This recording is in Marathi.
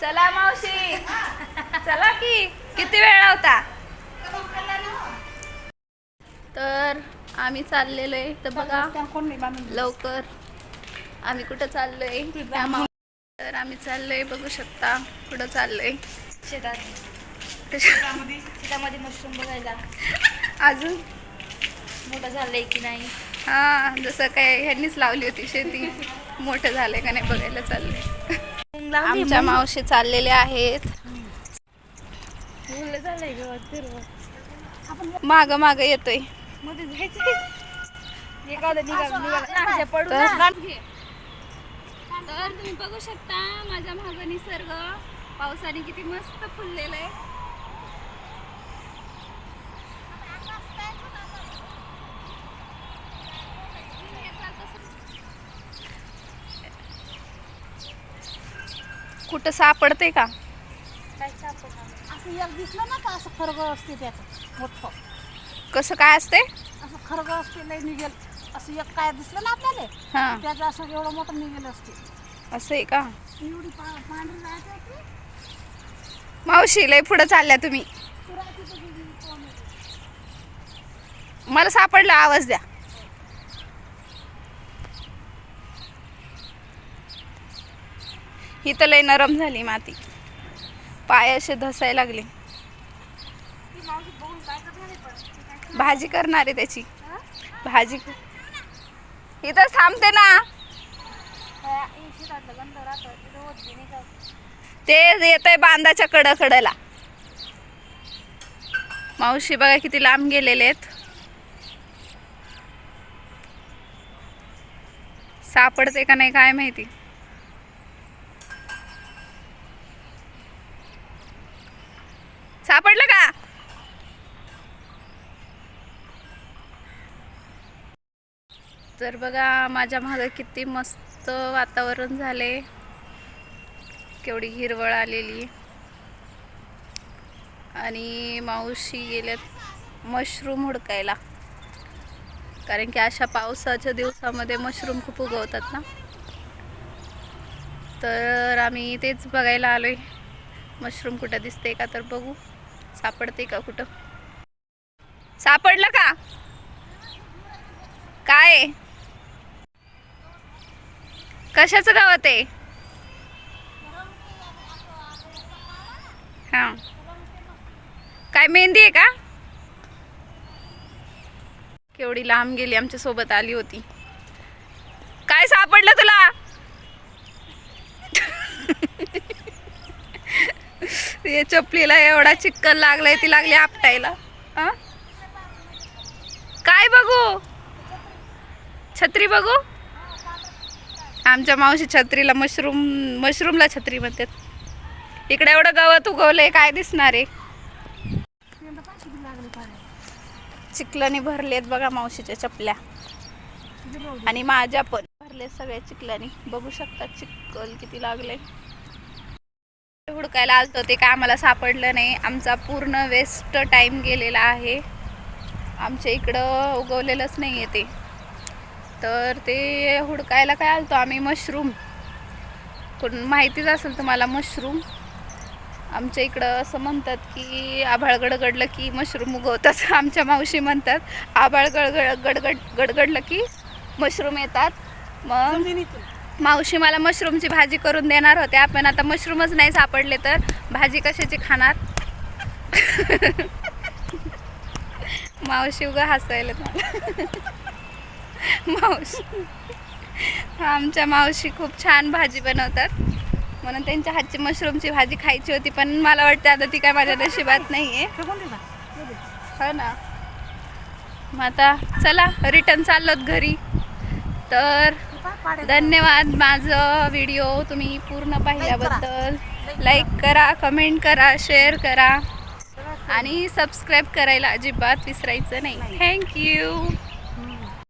चला मावशी. चला की. किती वेळ होता? तर आम्ही चाललेलो आहे तर बघा लवकर. आम्ही कुठं चाललोय? तर आम्ही चाललोय बघू शकता. कुठं चाललोय? शेतात. शेतामध्ये मशरूम बघायला. अजून? मोठं झालंय की नाही? हा जसं काय ह्यांनीच लावली होती शेती. मोठं झालंय का नाही बघायला चाललंय. आमच्या मावशी चाललेल्या आहेत. माग माग येतोय. तर तुम्ही बघू शकता माझ्या माग निसर्ग. पावसाने किती मस्त फुललेलं आहे. कुठं सापडते का? असं एक दिसलं ना का असं खरग असते त्याचं मोठं. कसं काय असते? असं खरग असते लय निघेल. असं एक काय दिसलं ना आपल्याला? हा. त्याचं असं एवढं मोठं निघेल असते. असं आहे का? एवढी पा पांढरी राहते ती. मावशी लय पुढं चालल्या तुम्ही. तर गेली कोण आहे. मला सापडला आवाज द्या. ही तर लय नरम झाली माती. पाय असे धसायला लागले. भाजी करणार आहे त्याची. भाजी इथं थांबते ना. ते येत आहे बांधाच्या कडकडला. मावशी बघा किती लांब गेलेले आहेत. सापडते का नाही काय माहिती. सापडलं का? तर बघा माझ्या मागं किती मस्त वातावरण झाले. केवढी हिरवळ आलेली. आणि मावशी गेल्यात मशरूम हुडकायला. कारण की अशा पावसाच्या दिवसामध्ये मशरूम खूप उगवतात ना. तर आम्ही तेच बघायला आलोय. मशरूम कुठं दिसते का तर बघू. सापडते का कुठं? सापडलं का? काय? कशाचं गाव ते? हा. काय मेहंदी आहे का? केवढी लांब गेली आमच्यासोबत आली होती. काय सापडलं तुला? ते चपलीला एवढा चिक्कल लागलाय ती लागली आपटायला. काय बघू? छत्री बघू? आमच्या मावशी छत्रीला मशरूम मशरूमला छत्री म्हणतात. इकडे एवढं गवत उगवलंय काय दिसणार आहे? चिखलानी चिखलाने भरलेत बघा मावशीच्या चपल्या. आणि माझ्या पण भरले सगळ्या चिखलाने. बघू शकता चिखल किती लागले हुडकायला आलतो ते काय आम्हाला सापडलं नाही. आमचा पूर्ण वेस्ट टाईम गेलेला आहे. आमच्या इकडं उगवलेलंच नाही आहे ते. तर ते हुडकायला काय आलतो आम्ही? मशरूम. कोण माहितीच असेल तुम्हाला मशरूम? आमच्या इकडं असं म्हणतात की आभाळ गडगडलं की मशरूम उगवतात. आमच्या मावशी म्हणतात आभाळ गडगड गडगड गडगडलं की मशरूम येतात. मग मावशी मला मशरूमची भाजी करून देणार होत्या पण आता मशरूमच नाही सापडले तर. भाजी कशाची खाणार? मावशी उगा हसायला मावशी. आमच्या मावशी खूप छान भाजी बनवतात. म्हणून त्यांच्या हातची मशरूमची भाजी खायची होती पण मला वाटतं आता ती काय माझ्या नशिबात नाही आहे ना. हो ना. मग आता चला रिटर्न चाललोत घरी. तर धन्यवाद माझं व्हिडिओ तुम्ही पूर्ण पाहिल्याबद्दल. लाईक करा कमेंट करा शेअर करा. आणि सबस्क्राईब करायला अजिबात विसरायचं नाही. थँक्यू